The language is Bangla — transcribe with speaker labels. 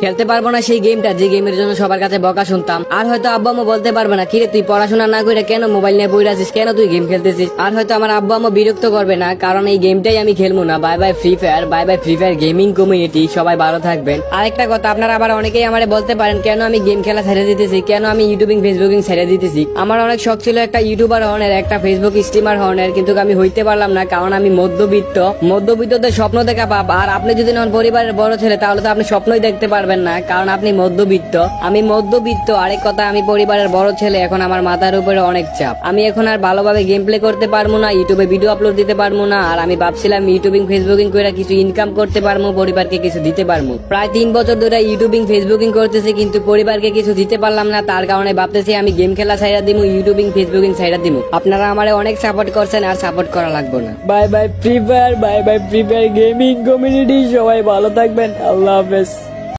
Speaker 1: খেলতে পারব না সেই গেমটা, যে গেমের জন্য সবার কাছে বকা শুনতাম। আর হয়তো আব্বা আম্মু বলতে পারবে না, কিরে, তুই পড়াশোনা না করে কেন মোবাইল নিয়ে বই আছিস? কেন তুই গেম খেলতেছিস? আর হয়তো আমার আব্বা আম্মু বিরক্ত করবে না, কারণ এই গেমটাই আমি খেলব না। Bye bye Free Fire, bye bye Free Fire gaming community, সবাই ভালো থাকবেন। আরেকটা কথা, আপনারা আবার অনেকেই আমারে বলতে পারেন, কেন আমি গেম খেলা ছেড়ে দিতেছি? কেন আমি ইউটিউবিং ফেসবুকিং ছেড়ে দিতেছি? আমার অনেক শখ ছিল একটা ইউটিউবার হওয়ার, একটা ফেসবুক স্ট্রিমার হওয়ার, কিন্তু আমি হইতে পারলাম না, কারণ আমি মধ্যবিত্ত। মধ্যবিত্তদের স্বপ্ন দেখা পাব আর আপনি যদি নন পরিবারের বড় ছেলে, তাহলে তো আপনি স্বপ্নই দেখতে পারবেন না, কারণ আপনি মধ্যবিত্ত। আমি মধ্যবিত্ত, আরেক কথা, আমি পরিবারের বড় ছেলে, এখন আমার মাথার উপরে অনেক চাপ। আমি এখন আর ভালোভাবে গেম প্লে করতে পারব না, ইউটিউবে ভিডিও আপলোড দিতে পারব না, আর আমি ভাবছিলাম ইউটিউবিং, ফেসবুকিং করে কিছু ইনকাম করতে পারব, পরিবারকে কিছু দিতে পারব। প্রায় তিন বছর ধরে ইউটিউবিং, ফেসবুকিং করতেছি, কিন্তু পরিবারকে কিছু দিতে পারলাম না, তার কারণে ভাবতেছি আমি গেম খেলা ছাইরা দিব ইউটিউবিং, ফেসবুকিং ছাইরা দিমু। আপনারা আমার অনেক সাপোর্ট করছেন, আর সাপোর্ট করা লাগবে না। Bye bye Free Fire bye bye Free Fire gaming community সবাই ভালো থাকবেন, আল্লাহ হাফেজ।